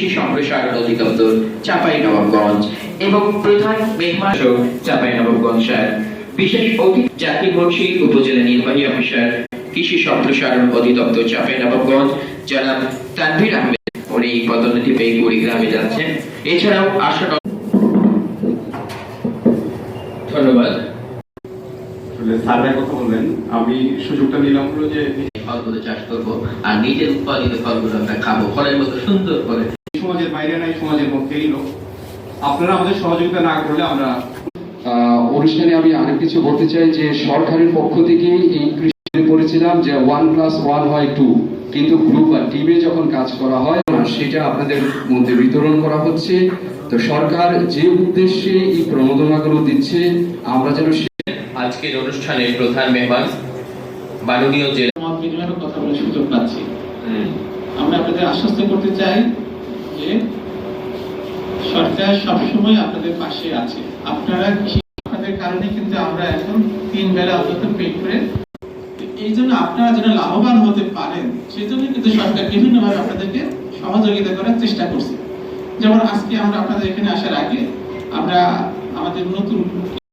কৃষি সম্প্রসারণ অধিদপ্তর চাপাই নবাবগঞ্জ এবং প্রধান মেহমান চাপাই নবাবগঞ্জ স্যার। বিশেষ অতিথি জাকির মুন্সি উপজেলা নির্বাহী অফিসার কৃষি সম্প্রসারণ অধিদপ্তর চাপাই নবাবগঞ্জ জনাব তানভীর আহমেদ। উনি পদোন্নতি পেয়ে কুড়িগ্রামে যাচ্ছেন। এছাড়াও আশা ধন্যবাদ। আসলে কথা বললেন। আমি সুযোগটা নিলাম হলো যে ফলগুলো চাষ করব আর নিজের উৎপাদিত ফলগুলো আমরা খাব। ফলের মতো সুন্দর করে সমাজের বাইরে নাই সমাজের মধ্যেই লোক। আপনারা আমাদের সহযোগিতা না করলে আমরা অনুষ্ঠানে আমি আরেক কিছু বলতে চাই যে সরকারের পক্ষ থেকে এই কৃষি করেছিলাম যে ওয়ান প্লাস ওয়ান হয় টু। কিন্তু গ্রুপ বা টিমে যখন কাজ করা হয় সেটা আপনাদের মধ্যে বিতরণ করা হচ্ছে। তো সরকার যে উদ্দেশ্যে এই প্রণোদনাগুলো দিচ্ছে আমরা যেন সে- আজকের অনুষ্ঠানের প্রধান মেহমান মাননীয় জেলা কথা বলে সুযোগ পাচ্ছি। আমরা আপনাদের আশ্বস্ত করতে চাই যে সরকার সবসময় আপনাদের পাশে আছে। আপনারা আপনাদের কারণে কিন্তু আমরা এখন তিন বেলা অন্তত পেট করে এই জন্য আপনারা যেন লাভবান হতে পারেন, সেজন্য কিন্তু সরকার বিভিন্নভাবে আপনাদেরকে সহযোগিতা করার চেষ্টা করছে। যেমন আজকে আমরা আপনাদের এখানে আসার আগে আমরা আমাদের নতুন